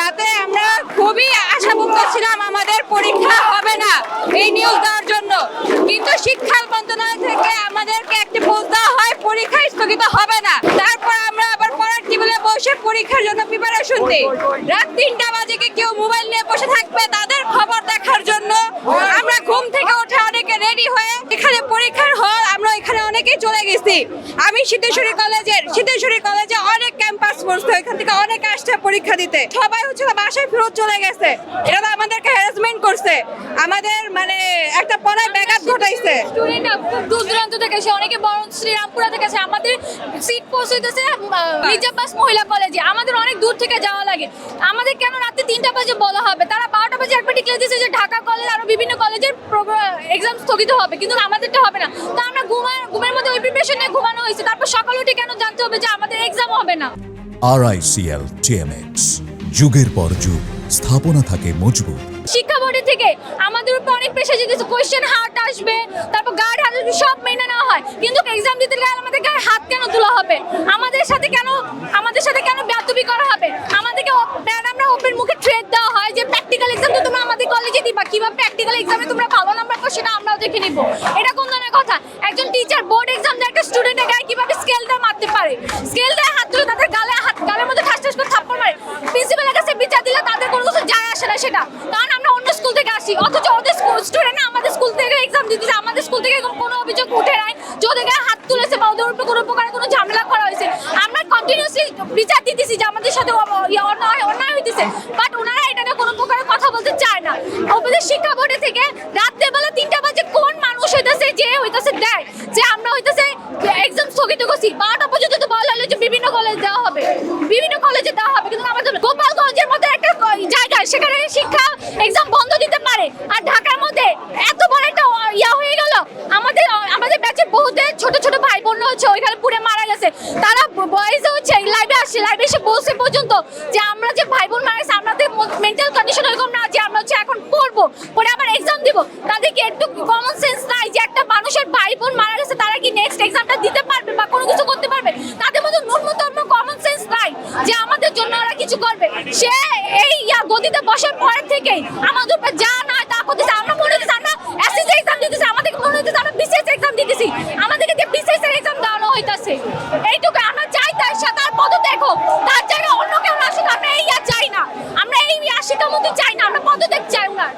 রাতে আমরা খুবই আশাভুক্ত ছিলাম, আমাদের পরীক্ষা হবে না এই নিউজ দেওয়ার জন্য। কিন্তু শিক্ষা মন্ত্রণালয় থেকে আমাদেরকে একটি ফোন দেওয়া হয় পরীক্ষা স্থগিত হবে না। তারপর আমরা আবার পড়ার টেবিলে বসে পরীক্ষার জন্য প্রিপারেশন দিই। রাত তিনটা বাজে কেউ মোবাইল নিয়ে বসে থাকবে? তাদের গেছি। আমি সিদ্ধেশ্বরী কলেজের, সিদ্ধেশ্বরী কলেজে অনেক ক্যাম্পাস পড়ছে এখান থেকে অনেক আসছে পরীক্ষা দিতে। সবাই হচ্ছে বাসায় ফেরত চলে গেছে। এটা তো আমাদেরকে হ্যারাসমেন্ট করছে। আমাদের মানে একটা পড়ায় ব্যাঘাত ঘটাইছে। থেকে আসে, অনেকে শ্রীরামপুরা থেকে আসে। আমাদের সিট পৌঁছতেছে মির্জাব্বাস মহিলা কলেজে আমাদের অনেক দূর থেকে যাওয়া লাগে। আমাদের কেন রাতে তিনটা বাজে বলা হবে? তারা বারোটা বাজে একবার ডিক্লেয়ার দিয়েছে যে ঢাকা কলেজ আরও বিভিন্ন কলেজের এক্সাম স্থগিত হবে। কিন্তু আমাদেরটা হবে না। আমরা ঘুমার ঘুমের মধ্যে ওই প্রিপারেশন নিয়ে ঘুমানো হয়েছে তারপর সকাল উঠে কেন জানতে হবে যে আমাদের এক্সাম হবে না? আরআইসিএল টিএমএক্স যুগের পর যুগ স্থাপনা থাকে মজবুত। শিক্ষা বোর্ডের থেকে আমাদের উপর অনেক প্রেশার যেতেছে কোয়েশ্চেন হার্ট আসবে তারপর গার্ড হাত সব মেনে নেওয়া হয়। কিন্তু এক্সাম দিতে গেলে আমাদের গায়ে হাত কেন তোলা হবে? আমাদের সাথে কেন বেয়াদবি করা হবে আমাদেরকে ম্যাডামরা ওপেন মুখে থ্রেট দেওয়া হয় যে প্র্যাকটিক্যাল এক্সাম তো তোমরা আমাদের কলেজে দিবা কীভাবে প্র্যাকটিক্যাল এক্সামে তোমরা ভালো নাম্বার পাও সেটা আমরাও দেখে নিব এটা কোন ধরনের কথা একজন টিচার বোর্ড এক্সাম দিয়ে একটা স্টুডেন্টের গায়ে কীভাবে স্কেলটা মারতে পারে স্কেল দিয়ে হাত তুলে তাদের গালে হাত গালের মধ্যে ঠাস ঠাস করে থাপ্পড় মারে প্রিন্সিপালের কাছে বিচার দিলে তাদের কোনো কিছু যায় আসে না সেটা কারণ আমরা অন্য স্কুল থেকে আসি অথচ ওদের স্কুল স্টুডেন্ট আমাদের স্কুল থেকে এক্সাম দিতেছে। আমাদের স্কুল থেকে এরকম কোনো অভিযোগ উঠে নাই। যে ওদের হাত তুলেছে বা ওদের উপর কোনো প্রকারের কোনো ঝামেলা করা হয়েছে, আমরা কন্টিনিউসলি বিচার দিতেছি যে আমাদের সাথে ইয়ে অন্যায় অন্যায় হইতেছে। বাট ওনারা এটা কোনো প্রকারের কথা বলতে চায় না। ওদের শিক্ষা বোর্ডে থেকে রাত্রে বেলা তিনটা বাজে কোন মানুষ হইতেছে যে হইতেছে দেয়? যে আমরা হইতেছে এক্সাম স্থগিত করছি। বারোটা পর্যন্ত তো বলা হলো যে বিভিন্ন কলেজ দেওয়া হবে। বিভিন্ন কলেজে দেওয়া হবে কিন্তু আমাদের গোপালগঞ্জের মধ্যে একটা ক- জায়গায় সেখানে শিক্ষা এক্সাম বন্ধ দিতে পারে আর ঢাকার মধ্যে এত বড় একটা অ- ইয়া হয়ে গেল আমাদের আমাদের ব্যাচে বহুদের ছোট ছোট ভাই বোন হচ্ছে, ওইখানে পুড়ে মারা গেছে। তারা বয়সে হচ্ছে লাইভে আসছে লাইভে এসে বলছে পর্যন্ত যে আমরা যে ভাই বোন মারা গেছে, আমাদের মেন্টাল কন্ডিশন এরকম না যে আমরা হচ্ছে এখন পড়ব, পরে আবার এক্সাম দিব। তাদেরকে একটু কমন সেন্স নাই যে একটা মানুষের ভাই বোন মারা গেছে, তারা কি নেক্সট এক্সামটা দিতে পারবে বা কোনো কিছু করতে পারবে? তাদের মধ্যে ন্যূনতম কমন সেন্স নাই যে আমাদের জন্য ওরা কিছু করবে। সে এই গদিতে বসার পর থেকেই আমাদের উপর যা না তা করতেছে। আমরা করছে এইটুকু আমরা চাই তাই সাথে তার পদ দেখো তার জায়গায় অন্য কেউ আসুক, আমরা এই আর চাই না। আমরা এই আশিকামতি চাই না, আমরা পদত্যাগ চাই ওনার।